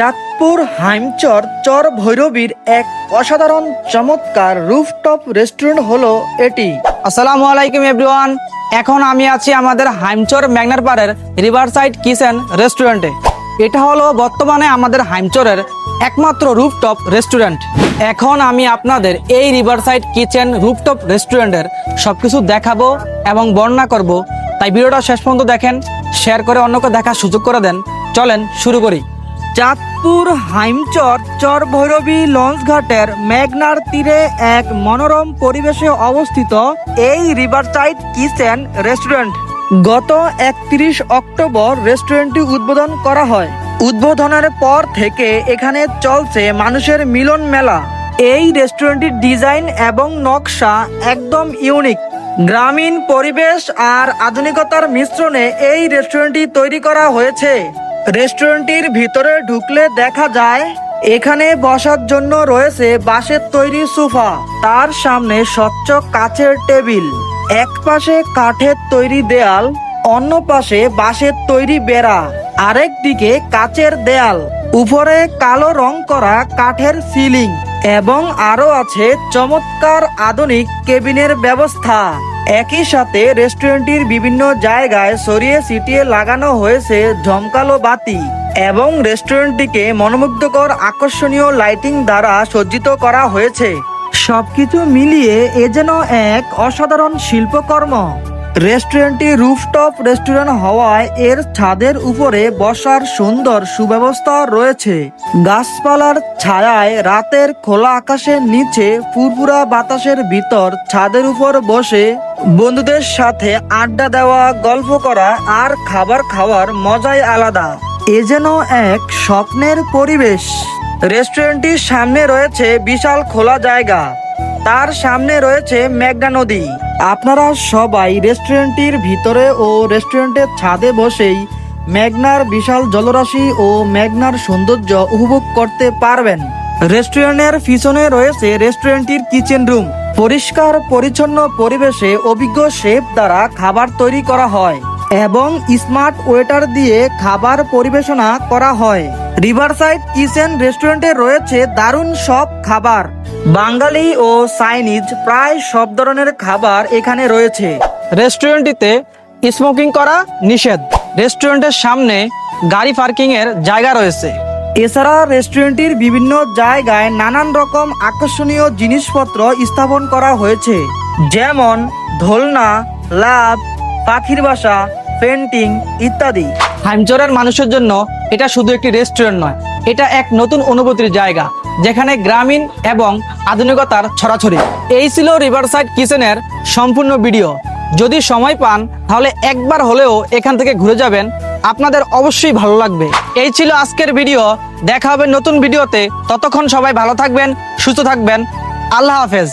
চাঁদপুর হাইমচর চর ভৈরবীর এক অসাধারণ চমৎকার রুফটপ রেস্টুরেন্ট হলো এটি। আসসালামু আলাইকুম, এভরিওয়ান। এখন আমি আছি আমাদের হাইমচর ম্যাগনার পাড়ের রিভারসাইড কিচেন রেস্টুরেন্টে। এটা হলো বর্তমানে আমাদের হাইমচরের একমাত্র রুফটপ রেস্টুরেন্ট। এখন আমি আপনাদের এই রিভারসাইড কিচেন রুফটপ রেস্টুরেন্টের সবকিছু দেখাবো এবং বর্ণনা করব। তাই ভিডিওটা শেষ পর্যন্ত দেখেন, শেয়ার করে অন্যকে দেখার সুযোগ করে দেন। চলেন শুরু করি। চাঁদপুর হাইমচর চর ভৈরবী লঞ্চ ঘাটের মেঘনার তীরে এক মনোরম পরিবেশে অবস্থিত এই রিভারসাইড কিচেন রেস্টুরেন্ট। গত একত্রিশ অক্টোবর রেস্টুরেন্টটি উদ্বোধন করা হয়। উদ্বোধনের পর থেকে এখানে চলছে মানুষের মিলন মেলা। এই রেস্টুরেন্টটির ডিজাইন এবং নকশা একদম ইউনিক। গ্রামীণ পরিবেশ আর আধুনিকতার মিশ্রণে এই রেস্টুরেন্টটি তৈরি করা হয়েছে। রেস্টুরেন্টটির ভিতরে ঢুকলে দেখা যায়, এখানে বসার জন্য রয়েছে বাঁশের তৈরি সোফা। তার সামনে স্বচ্ছ কাচের টেবিল। এক পাশে কাঠের তৈরি দেয়াল, অন্য পাশে বাঁশের তৈরি বেড়া। আরেক দিকে কাচের দেয়াল। উপরে কালো রং করা কাঠের সিলিং এবং আরও আছে চমৎকার আধুনিক কেবিনের ব্যবস্থা। একই সাথে রেস্টুরেন্টটির বিভিন্ন জায়গায় সরিয়ে সিটিয়ে লাগানো হয়েছে ঝমকালো বাতি এবং রেস্টুরেন্টটিকে মনোমুগ্ধকর আকর্ষণীয় লাইটিং দ্বারা সজ্জিত করা হয়েছে। সবকিছু মিলিয়ে এ যেন এক অসাধারণ শিল্পকর্ম। রেস্টুরেন্টটি রুফটপ রেস্টুরেন্ট হওয়ায় এর ছাদের উপরে বসার সুন্দর সুব্যবস্থা রয়েছে। গাছপালার ছায়ায় রাতের খোলা আকাশের নিচে ফুরফুরা বাতাসের ভিতর ছাদের উপর বসে বন্ধুদের সাথে আড্ডা দেওয়া, গল্প করা আর খাবার খাওয়ার মজাই আলাদা। এ যেন এক স্বপ্নের পরিবেশ। রেস্টুরেন্টটির সামনে রয়েছে বিশাল খোলা জায়গা। তার সামনে রয়েছে মেঘনা নদী। আপনারা সবাই রেস্টুরেন্টটির ভিতরে ও রেস্টুরেন্টের ছাদে বসেই মেঘনার বিশাল জলরাশি ও মেঘনার সৌন্দর্য উপভোগ করতে পারবেন। রেস্টুরেন্টের পিছনে রয়েছে রেস্টুরেন্টটির কিচেন রুম। পরিষ্কার, পরিচ্ছন্ন পরিবেশে অভিজ্ঞ শেফ দ্বারা খাবার তৈরি করা হয়। এবং স্মার্ট ওয়েটার দিয়ে খাবার পরিবেশনা করা হয়। রিভারসাইড কিচেন রেস্টুরেন্টে রয়েছে দারুণ সব খাবার। বাঙালি ও চাইনিজ প্রায় সব ধরনের খাবার এখানে রয়েছে। রেস্টুরেন্টটিতে স্মোকিং করা নিষেধ। রেস্টুরেন্টের সামনে গাড়ি পার্কিং এর জায়গা রয়েছে। এছাড়া রেস্টুরেন্টটির বিভিন্ন জায়গায় নানান রকম আকর্ষণীয় জিনিসপত্র স্থাপন করা হয়েছে। যেমন দোলনা লাভ পাখির বাসা পেন্টিং ইত্যাদি। হাইমচরের মানুষের জন্য এটা শুধু একটি রেস্টুরেন্ট নয়, এটা এক নতুন অনুভূতির জায়গা, যেখানে গ্রামীণ এবং আধুনিকতার ছড়াছড়ি। এই ছিল রিভারসাইড কিচেনের সম্পূর্ণ ভিডিও যদি সময় পান, তাহলে একবার হলেও এখান থেকে ঘুরে যাবেন। আপনাদের অবশ্যই ভালো লাগবে। এই ছিল আজকের ভিডিও দেখা হবে নতুন ভিডিওতে ততক্ষণ সবাই ভালো থাকবেন, সুস্থ থাকবেন। আল্লাহ হাফেজ।